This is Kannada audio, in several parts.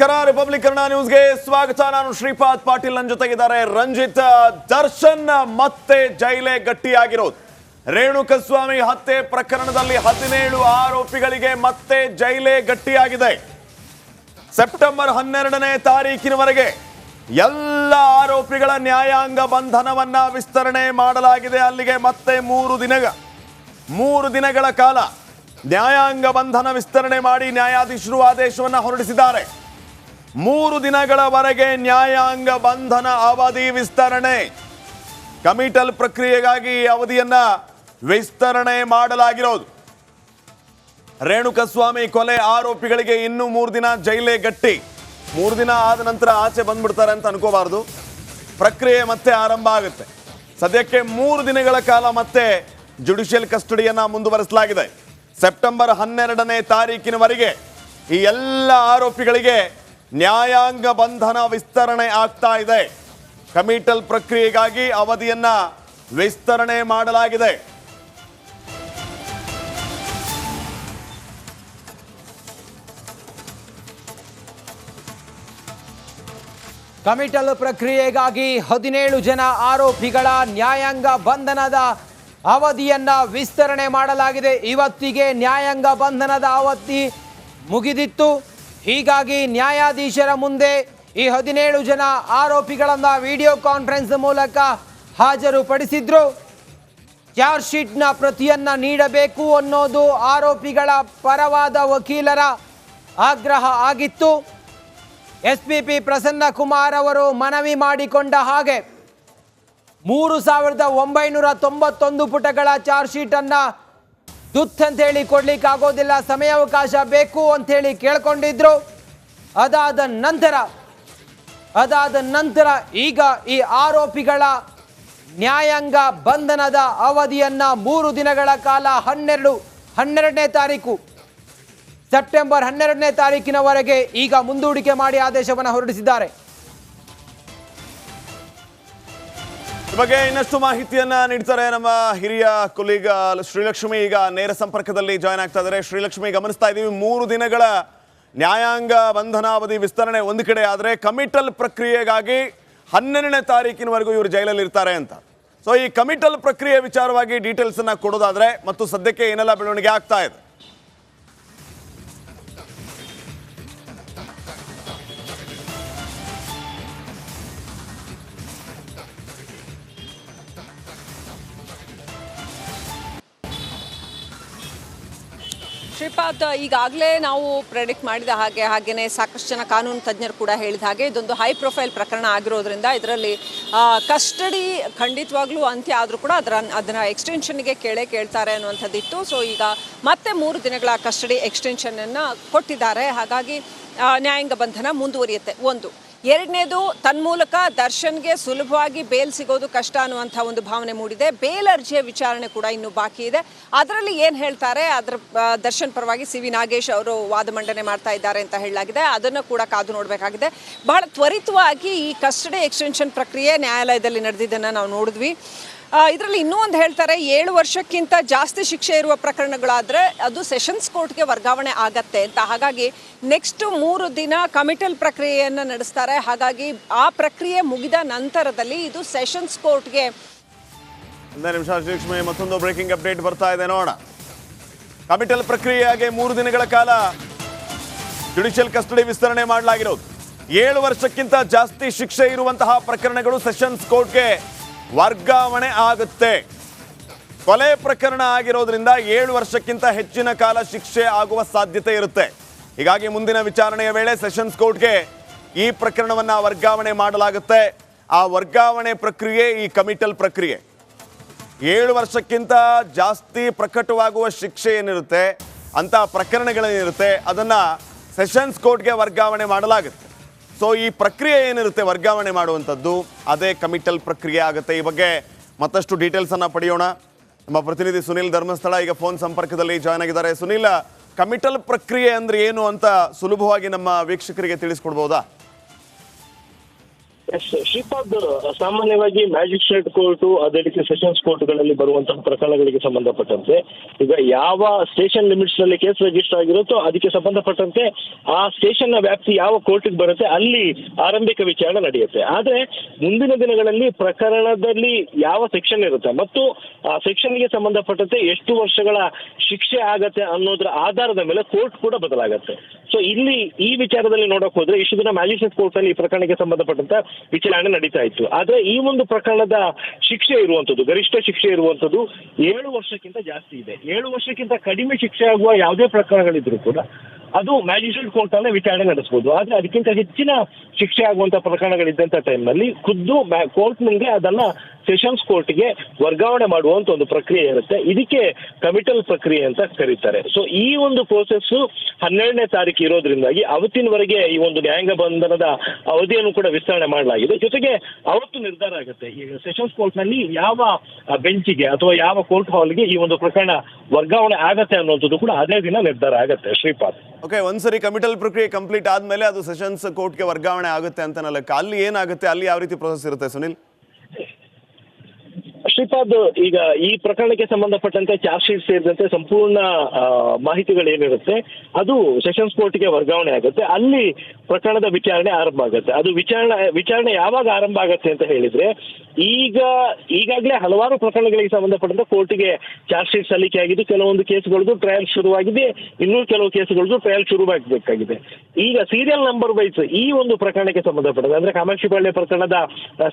ನಮಸ್ಕಾರ ರಿಪಬ್ಲಿಕ್ ಕನ್ನಡ ನ್ಯೂಸ್ಗೆ ಸ್ವಾಗತ. ನಾನು ಶ್ರೀಪಾದ್ ಪಾಟೀಲ್ ನನ್ನ ಜೊತೆಗಿದ್ದಾರೆ ರಂಜಿತ್, ದರ್ಶನ್ ಮತ್ತೆ ಜೈಲೆ ಗಟ್ಟಿಯಾಗಿರೋದು. ರೇಣುಕಸ್ವಾಮಿ ಹತ್ಯೆ ಪ್ರಕರಣದಲ್ಲಿ ಹದಿನೇಳು ಆರೋಪಿಗಳಿಗೆ ಮತ್ತೆ ಜೈಲೆ ಗಟ್ಟಿಯಾಗಿದೆ. ಸೆಪ್ಟೆಂಬರ್ ಹನ್ನೆರಡನೇ ತಾರೀಕಿನವರೆಗೆ ಎಲ್ಲ ಆರೋಪಿಗಳ ನ್ಯಾಯಾಂಗ ಬಂಧನವನ್ನ ವಿಸ್ತರಣೆ ಮಾಡಲಾಗಿದೆ. ಅಲ್ಲಿಗೆ ಮತ್ತೆ ಮೂರು ದಿನ ಮೂರು ದಿನಗಳ ಕಾಲ ನ್ಯಾಯಾಂಗ ಬಂಧನ ವಿಸ್ತರಣೆ ಮಾಡಿ ನ್ಯಾಯಾಧೀಶರು ಆದೇಶವನ್ನು ಹೊರಡಿಸಿದ್ದಾರೆ. ಮೂರು ದಿನಗಳವರೆಗೆ ನ್ಯಾಯಾಂಗ ಬಂಧನ ಅವಧಿ ವಿಸ್ತರಣೆ. ಕಮಿಟಲ್ ಪ್ರಕ್ರಿಯೆಗಾಗಿ ಈ ಅವಧಿಯನ್ನ ವಿಸ್ತರಣೆ ಮಾಡಲಾಗಿರೋದು. ರೇಣುಕಸ್ವಾಮಿ ಕೊಲೆ ಆರೋಪಿಗಳಿಗೆ ಇನ್ನೂ ಮೂರು ದಿನ ಜೈಲೇ ಗಟ್ಟಿ. ಮೂರು ದಿನ ಆದ ನಂತರ ಆಚೆ ಬಂದ್ಬಿಡ್ತಾರೆ ಅಂತ ಅನ್ಕೋಬಾರ್ದು. ಪ್ರಕ್ರಿಯೆ ಮತ್ತೆ ಆರಂಭ ಆಗುತ್ತೆ. ಸದ್ಯಕ್ಕೆ ಮೂರು ದಿನಗಳ ಕಾಲ ಮತ್ತೆ ಜುಡಿಷಿಯಲ್ ಕಸ್ಟಡಿಯನ್ನ ಮುಂದುವರಿಸಲಾಗಿದೆ. ಸೆಪ್ಟೆಂಬರ್ ಹನ್ನೆರಡನೇ ತಾರೀಕಿನವರೆಗೆ ಈ ಎಲ್ಲ ಆರೋಪಿಗಳಿಗೆ ನ್ಯಾಯಾಂಗ ಬಂಧನ ವಿಸ್ತರಣೆ ಆಗ್ತಾ ಇದೆ. ಕಮಿಟಲ್ ಪ್ರಕ್ರಿಯೆಗಾಗಿ ಅವಧಿಯನ್ನ ವಿಸ್ತರಣೆ ಮಾಡಲಾಗಿದೆ. ಕಮಿಟಲ್ ಪ್ರಕ್ರಿಯೆಗಾಗಿ ಹದಿನೇಳು ಜನ ಆರೋಪಿಗಳ ನ್ಯಾಯಾಂಗ ಬಂಧನದ ಅವಧಿಯನ್ನ ವಿಸ್ತರಣೆ ಮಾಡಲಾಗಿದೆ. ಇವತ್ತಿಗೆ ನ್ಯಾಯಾಂಗ ಬಂಧನದ ಅವಧಿ ಮುಗಿದಿತ್ತು. ಹೀಗಾಗಿ ನ್ಯಾಯಾಧೀಶರ ಮುಂದೆ ಈ ಹದಿನೇಳು ಜನ ಆರೋಪಿಗಳನ್ನ ವಿಡಿಯೋ ಕಾನ್ಫರೆನ್ಸ್ ಮೂಲಕ ಹಾಜರುಪಡಿಸಿದ್ರು. ಚಾರ್ಜ್ ಶೀಟ್ನ ಪ್ರತಿಯನ್ನ ನೀಡಬೇಕು ಅನ್ನೋದು ಆರೋಪಿಗಳ ಪರವಾದ ವಕೀಲರ ಆಗ್ರಹ ಆಗಿತ್ತು. S P P Prasanna Kumar ಅವರು ಮನವಿ ಮಾಡಿಕೊಂಡ ಹಾಗೆ ಮೂರು ಸಾವಿರದ ಒಂಬೈನೂರ ತೊಂಬತ್ತೊಂದು ಪುಟಗಳ ಚಾರ್ಜ್ ಶೀಟ್ ಅನ್ನ ಅಂತ ಅಂತೇಳಿ ಕೊಡ್ಲಿಕ್ಕೆ ಆಗೋದಿಲ್ಲ ಸಮಯಾವಕಾಶ ಬೇಕು ಅಂತೇಳಿ ಕೇಳ್ಕೊಂಡಿದ್ರು. ಅದಾದ ನಂತರ ಅದಾದ ನಂತರ ಈಗ ಈ ಆರೋಪಿಗಳ ನ್ಯಾಯಾಂಗ ಬಂಧನದ ಅವಧಿಯನ್ನ ಮೂರು ದಿನಗಳ ಕಾಲ ಹನ್ನೆರಡು, ಹನ್ನೆರಡನೇ ತಾರೀಕು, ಸೆಪ್ಟೆಂಬರ್ ಹನ್ನೆರಡನೇ ತಾರೀಕಿನವರೆಗೆ ಈಗ ಮುಂದೂಡಿಕೆ ಮಾಡಿ ಆದೇಶವನ್ನು ಹೊರಡಿಸಿದ್ದಾರೆ. ಬಗ್ಗೆ ಇನ್ನಷ್ಟು ಮಾಹಿತಿಯನ್ನ ನೀಡ್ತಾರೆ ನಮ್ಮ ಹಿರಿಯ ಕೊಲೀಗ ಶ್ರೀಲಕ್ಷ್ಮಿ. ಈಗ ನೇರ ಸಂಪರ್ಕದಲ್ಲಿ ಜಾಯ್ನ್ ಆಗ್ತಾ ಇದ್ದಾರೆ. ಶ್ರೀಲಕ್ಷ್ಮಿ, ಗಮನಿಸ್ತಾ ಇದ್ದೀವಿ, ಮೂರು ದಿನಗಳ ನ್ಯಾಯಾಂಗ ಬಂಧನಾವಧಿ ವಿಸ್ತರಣೆ ಒಂದು ಕಡೆ ಆದರೆ ಕಮಿಟಲ್ ಪ್ರಕ್ರಿಯೆಗಾಗಿ ಹನ್ನೆರಡನೇ ತಾರೀಕಿನವರೆಗೂ ಇವರು ಜೈಲಲ್ಲಿ ಇರ್ತಾರೆ ಅಂತ. ಸೊ ಈ ಕಮಿಟಲ್ ಪ್ರಕ್ರಿಯೆ ವಿಚಾರವಾಗಿ ಡೀಟೇಲ್ಸ್ ಕೊಡೋದಾದರೆ ಕೊಡೋದಾದ್ರೆ ಮತ್ತು ಸದ್ಯಕ್ಕೆ ಏನೆಲ್ಲ ಬೆಳವಣಿಗೆ ಆಗ್ತಾ ಇದೆ? ಶ್ರೀಪಾದ್, ಈಗಾಗಲೇ ನಾವು ಪ್ರೆಡಿಕ್ಟ್ ಮಾಡಿದ ಹಾಗೆ ಹಾಗೆಯೇ ಸಾಕಷ್ಟು ಜನ ಕಾನೂನು ತಜ್ಞರು ಕೂಡ ಹೇಳಿದ ಹಾಗೆ, ಇದೊಂದು ಹೈ ಪ್ರೊಫೈಲ್ ಪ್ರಕರಣ ಆಗಿರೋದ್ರಿಂದ ಇದರಲ್ಲಿ ಕಸ್ಟಡಿ ಖಂಡಿತವಾಗ್ಲೂ ಅಂತ್ಯ ಆದರೂ ಕೂಡ ಅದರ, ಅದನ್ನ ಎಕ್ಸ್ಟೆನ್ಷನ್ಗೆ ಕೇಳೇ ಕೇಳ್ತಾರೆ ಅನ್ನುವಂಥದ್ದಿತ್ತು. ಸೊ ಈಗ ಮತ್ತೆ ಮೂರು ದಿನಗಳ ಕಸ್ಟಡಿ ಎಕ್ಸ್ಟೆನ್ಷನನ್ನು ಕೊಟ್ಟಿದ್ದಾರೆ. ಹಾಗಾಗಿ ನ್ಯಾಯಾಂಗ ಬಂಧನ ಮುಂದುವರಿಯುತ್ತೆ. ಒಂದು ಎರಡನೇದು, ತನ್ಮೂಲಕ ದರ್ಶನ್ಗೆ ಸುಲಭವಾಗಿ ಬೇಲ್ ಸಿಗೋದು ಕಷ್ಟ ಅನ್ನುವಂಥ ಒಂದು ಭಾವನೆ ಮೂಡಿದೆ. ಬೇಲ್ ಅರ್ಜಿಯ ವಿಚಾರಣೆ ಕೂಡ ಇನ್ನು ಬಾಕಿ ಇದೆ. ಅದರಲ್ಲಿ ಏನು ಹೇಳ್ತಾರೆ, ಅದರ ದರ್ಶನ್ ಪರವಾಗಿ ಸಿ ವಿ ನಾಗೇಶ್ ಅವರು ವಾದ ಮಂಡನೆ ಮಾಡ್ತಾ ಇದ್ದಾರೆ ಅಂತ ಹೇಳಲಾಗಿದೆ. ಅದನ್ನು ಕೂಡ ಕಾದು ನೋಡಬೇಕಾಗಿದೆ. ಬಹಳ ತ್ವರಿತವಾಗಿ ಈ ಕಸ್ಟಡಿ ಎಕ್ಸ್ಟೆನ್ಷನ್ ಪ್ರಕ್ರಿಯೆ ನ್ಯಾಯಾಲಯದಲ್ಲಿ ನಡೆದಿದ್ದನ್ನು ನಾವು ನೋಡಿದ್ವಿ. ಇದರಲ್ಲಿ ಇನ್ನೂ ಒಂದು ಹೇಳ್ತಾರೆ, ಏಳು ವರ್ಷಕ್ಕಿಂತ ಜಾಸ್ತಿ ಶಿಕ್ಷೆ ಇರುವ ಪ್ರಕರಣಗಳಾದರೆ ಅದು ಸೆಷನ್ಸ್ ಕೋರ್ಟ್ಗೆ ವರ್ಗಾವಣೆ ಆಗತ್ತೆ ಅಂತ. ಹಾಗಾಗಿ ನೆಕ್ಸ್ಟ್ ಮೂರು ದಿನ ಕಮಿಟಲ್ ಪ್ರಕ್ರಿಯೆಯನ್ನು ನಡೆಸ್ತಾರೆ. ಹಾಗಾಗಿ ಆ ಪ್ರಕ್ರಿಯೆ ಮುಗಿದ ನಂತರದಲ್ಲಿ ಇದು ಸೆಷನ್ಸ್ ಕೋರ್ಟ್ಗೆ. ಒಂದೇ ನಿಮಿಷ ಶ್ರೀಲಕ್ಷ್ಮಿ ಮತ್ತೊಂದು ಬ್ರೇಕಿಂಗ್ ಅಪ್ಡೇಟ್ ಬರ್ತಾ ಇದೆ. ನೋಡ ಕಮಿಟಲ್ ಪ್ರಕ್ರಿಯೆಯಾಗಿ ಮೂರು ದಿನಗಳ ಕಾಲ ಜುಡಿಷಿಯಲ್ ಕಸ್ಟಡಿ ವಿಸ್ತರಣೆ ಮಾಡಲಾಗಿರೋದು. ಏಳು ವರ್ಷಕ್ಕಿಂತ ಜಾಸ್ತಿ ಶಿಕ್ಷೆ ಇರುವಂತಹ ಪ್ರಕರಣಗಳು ಸೆಷನ್ಸ್ ಕೋರ್ಟ್ಗೆ ವರ್ಗಾವಣೆ ಆಗುತ್ತೆ. ಕೊಲೆ ಪ್ರಕರಣ ಆಗಿರೋದ್ರಿಂದ ಏಳು ವರ್ಷಕ್ಕಿಂತ ಹೆಚ್ಚಿನ ಕಾಲ ಶಿಕ್ಷೆ ಆಗುವ ಸಾಧ್ಯತೆ ಇರುತ್ತೆ. ಹೀಗಾಗಿ ಮುಂದಿನ ವಿಚಾರಣೆಯ ವೇಳೆ ಸೆಷನ್ಸ್ ಕೋರ್ಟ್ಗೆ ಈ ಪ್ರಕರಣವನ್ನ ವರ್ಗಾವಣೆ ಮಾಡಲಾಗುತ್ತೆ. ಆ ವರ್ಗಾವಣೆ ಪ್ರಕ್ರಿಯೆ ಈ ಕಮಿಟಲ್ ಪ್ರಕ್ರಿಯೆ. ಏಳು ವರ್ಷಕ್ಕಿಂತ ಜಾಸ್ತಿ ಪ್ರಕಟವಾಗುವ ಶಿಕ್ಷೆ ಏನಿರುತ್ತೆ ಅಂತ ಪ್ರಕರಣಗಳೇನಿರುತ್ತೆ, ಅದನ್ನ ಸೆಷನ್ಸ್ ಕೋರ್ಟ್ಗೆ ವರ್ಗಾವಣೆ ಮಾಡಲಾಗುತ್ತೆ. ಸೊ ಈ ಪ್ರಕ್ರಿಯೆ ಏನಿರುತ್ತೆ ವರ್ಗಾವಣೆ ಮಾಡುವಂಥದ್ದು, ಅದೇ ಕಮಿಟಲ್ ಪ್ರಕ್ರಿಯೆ ಆಗುತ್ತೆ. ಈ ಬಗ್ಗೆ ಮತ್ತಷ್ಟು ಡೀಟೇಲ್ಸ್ ಅನ್ನ ಪಡೆಯೋಣ. ನಮ್ಮ ಪ್ರತಿನಿಧಿ ಸುನಿಲ್ ಧರ್ಮಸ್ಥಳ ಈಗ ಫೋನ್ ಸಂಪರ್ಕದಲ್ಲಿ ಜಾಯ್ನ್ ಆಗಿದ್ದಾರೆ. ಸುನಿಲ್ ಕಮಿಟಲ್ ಪ್ರಕ್ರಿಯೆ ಅಂದ್ರೆ ಏನು ಅಂತ ಸುಲಭವಾಗಿ ನಮ್ಮ ವೀಕ್ಷಕರಿಗೆ ತಿಳಿಸ್ಕೊಡ್ಬೋದಾ? ಶ್ರೀಪಾದ್ ಸಾಮಾನ್ಯವಾಗಿ ಮ್ಯಾಜಿಸ್ಟ್ರೇಟ್ ಕೋರ್ಟ್ ಅದೇ ಸೆಷನ್ಸ್ ಕೋರ್ಟ್ಗಳಲ್ಲಿ ಬರುವಂತಹ ಪ್ರಕರಣಗಳಿಗೆ ಸಂಬಂಧಪಟ್ಟಂತೆ, ಈಗ ಯಾವ ಸ್ಟೇಷನ್ ಲಿಮಿಟ್ಸ್ನಲ್ಲಿ ಕೇಸ್ ರಿಜಿಸ್ಟರ್ ಆಗಿರುತ್ತೋ ಅದಕ್ಕೆ ಸಂಬಂಧಪಟ್ಟಂತೆ ಆ ಸ್ಟೇಷನ್ನ ವ್ಯಾಪ್ತಿ ಯಾವ ಕೋರ್ಟಿಗೆ ಬರುತ್ತೆ ಅಲ್ಲಿ ಆರಂಭಿಕ ವಿಚಾರಣೆ ನಡೆಯುತ್ತೆ. ಆದ್ರೆ ಮುಂದಿನ ದಿನಗಳಲ್ಲಿ ಪ್ರಕರಣದಲ್ಲಿ ಯಾವ ಸೆಕ್ಷನ್ ಇರುತ್ತೆ ಮತ್ತು ಆ ಸೆಕ್ಷನ್ಗೆ ಸಂಬಂಧಪಟ್ಟಂತೆ ಎಷ್ಟು ವರ್ಷಗಳ ಶಿಕ್ಷೆ ಆಗತ್ತೆ ಅನ್ನೋದ್ರ ಆಧಾರದ ಮೇಲೆ ಕೋರ್ಟ್ ಕೂಡ ಬದಲಾಗತ್ತೆ. ಸೊ ಇಲ್ಲಿ ಈ ವಿಚಾರದಲ್ಲಿ ನೋಡಕ್ ಹೋದ್ರೆ ಇಷ್ಟು ದಿನ ಮ್ಯಾಜಿಸ್ಟ್ರೇಟ್ ಕೋರ್ಟ್ ಅಲ್ಲಿ ಈ ಪ್ರಕರಣಕ್ಕೆ ಸಂಬಂಧಪಟ್ಟಂತ ವಿಚಾರಣೆ ನಡೀತಾ ಇತ್ತು. ಆದ್ರೆ ಈ ಒಂದು ಪ್ರಕರಣದ ಶಿಕ್ಷೆ ಇರುವಂತದ್ದು, ಗರಿಷ್ಠ ಶಿಕ್ಷೆ ಇರುವಂತದ್ದು ಏಳು ವರ್ಷಕ್ಕಿಂತ ಜಾಸ್ತಿ ಇದೆ. ಏಳು ವರ್ಷಕ್ಕಿಂತ ಕಡಿಮೆ ಶಿಕ್ಷೆ ಆಗುವ ಯಾವುದೇ ಪ್ರಕರಣಗಳಿದ್ರು ಕೂಡ ಅದು ಮ್ಯಾಜಿಸ್ಟ್ರೇಟ್ ಕೋರ್ಟ್ ಅಲ್ಲೇ ವಿಚಾರಣೆ ನಡೆಸಬಹುದು ಆದ್ರೆ ಅದಕ್ಕಿಂತ ಹೆಚ್ಚಿನ ಶಿಕ್ಷೆ ಆಗುವಂತ ಪ್ರಕರಣಗಳಿದ್ದಂತ ಟೈಮ್ನಲ್ಲಿ ಖುದ್ದು ಕೋರ್ಟ್ನಿಂದ ಅದನ್ನ ಸೆಷನ್ಸ್ ಕೋರ್ಟ್ಗೆ ವರ್ಗಾವಣೆ ಮಾಡುವಂತ ಒಂದು ಪ್ರಕ್ರಿಯೆ ಇರುತ್ತೆ. ಇದಕ್ಕೆ ಕಮಿಟಲ್ ಪ್ರಕ್ರಿಯೆ ಅಂತ ಕರೀತಾರೆ. ಸೊ ಈ ಒಂದು ಪ್ರೋಸೆಸ್ ಹನ್ನೆರಡನೇ ತಾರೀಕು ಇರೋದ್ರಿಂದಾಗಿ ಅವತ್ತಿನವರೆಗೆ ಈ ಒಂದು ನ್ಯಾಯಾಂಗ ಬಂಧನದ ಅವಧಿಯನ್ನು ಕೂಡ ವಿಸ್ತರಣೆ ಮಾಡಲಾಗಿದೆ. ಜೊತೆಗೆ ಅವತ್ತು ನಿರ್ಧಾರ ಆಗುತ್ತೆ. ಈಗ ಸೆಷನ್ಸ್ ಕೋರ್ಟ್ನಲ್ಲಿ ಯಾವ ಬೆಂಚಿಗೆ ಅಥವಾ ಯಾವ ಕೋರ್ಟ್ ಹಾಲ್ಗೆ ಈ ಒಂದು ಪ್ರಕರಣ ವರ್ಗಾವಣೆ ಆಗತ್ತೆ ಅನ್ನುವಂಥದ್ದು ಕೂಡ ಅದೇ ದಿನ ನಿರ್ಧಾರ ಆಗತ್ತೆ ಶ್ರೀಪಾದ್. ಓಕೆ ಒಂದ್ಸರಿ ಕಮಿಟಲ್ ಪ್ರಕ್ರಿಯೆ ಕಂಪ್ಲೀಟ್ ಆದ್ಮೇಲೆ ಅದು ಸೆಷನ್ಸ್ ಕೋರ್ಟ್ಗೆ ವರ್ಗಾವಣೆ ಆಗುತ್ತೆ ಅಂತ ಲೆಕ್ಕ ಅಲ್ಲಿ ಏನಾಗುತ್ತೆ? ಅಲ್ಲಿ ಯಾವ ರೀತಿ ಪ್ರೊಸೆಸ್ ಇರುತ್ತೆ ಸುನಿಲ್? ಶ್ರೀಪಾದ್ ಈಗ ಈ ಪ್ರಕರಣಕ್ಕೆ ಸಂಬಂಧಪಟ್ಟಂತೆ ಚಾರ್ಜ್ ಶೀಟ್ ಸೇರಿದಂತೆ ಸಂಪೂರ್ಣ ಆ, ಮಾಹಿತಿಗಳು ಏನಿರುತ್ತೆ ಅದು ಸೆಷನ್ಸ್ ಕೋರ್ಟ್ಗೆ ವರ್ಗಾವಣೆ ಆಗುತ್ತೆ. ಅಲ್ಲಿ ಪ್ರಕರಣದ ವಿಚಾರಣೆ ಆರಂಭ ಆಗುತ್ತೆ. ಅದು ವಿಚಾರಣೆ ವಿಚಾರಣೆ ಯಾವಾಗ ಆರಂಭ ಆಗುತ್ತೆ ಅಂತ ಹೇಳಿದ್ರೆ ಈಗ ಈಗಾಗಲೇ ಹಲವಾರು ಪ್ರಕರಣಗಳಿಗೆ ಸಂಬಂಧಪಟ್ಟಂತೆ ಕೋರ್ಟಿಗೆ ಚಾರ್ಜ್ ಶೀಟ್ ಸಲ್ಲಿಕೆ ಆಗಿದ್ದು ಕೆಲವೊಂದು ಕೇಸ್ಗಳದ್ದು ಟ್ರಯಲ್ ಶುರುವಾಗಿದೆ. ಇನ್ನೂ ಕೆಲವು ಕೇಸ್ಗಳದ್ದು ಟ್ರಯಲ್ ಶುರುವಾಗಬೇಕಾಗಿದೆ. ಈಗ ಸೀರಿಯಲ್ ನಂಬರ್ ವೈಸ್ ಈ ಒಂದು ಪ್ರಕರಣಕ್ಕೆ ಸಂಬಂಧಪಟ್ಟಂತೆ, ಅಂದ್ರೆ ಕಾಮಾಕ್ಷಿ ಪಾಳ್ಯ ಪ್ರಕರಣದ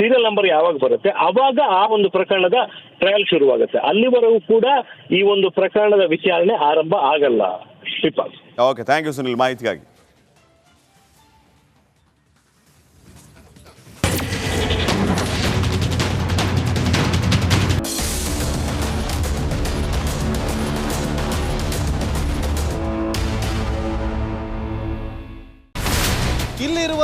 ಸೀರಿಯಲ್ ನಂಬರ್ ಯಾವಾಗ ಬರುತ್ತೆ, ಅವಾಗ ಆ ಒಂದು ಪ್ರಕರಣದ ಟ್ರಯಲ್ ಶುರುವಾಗುತ್ತೆ. ಅಲ್ಲಿವರೆಗೂ ಕೂಡ ಈ ಒಂದು ಪ್ರಕರಣದ ವಿಚಾರಣೆ ಆರಂಭ ಆಗಲ್ಲ. Shripal okay thank you Sunil ಮಾಹಿತಿಗಾಗಿ.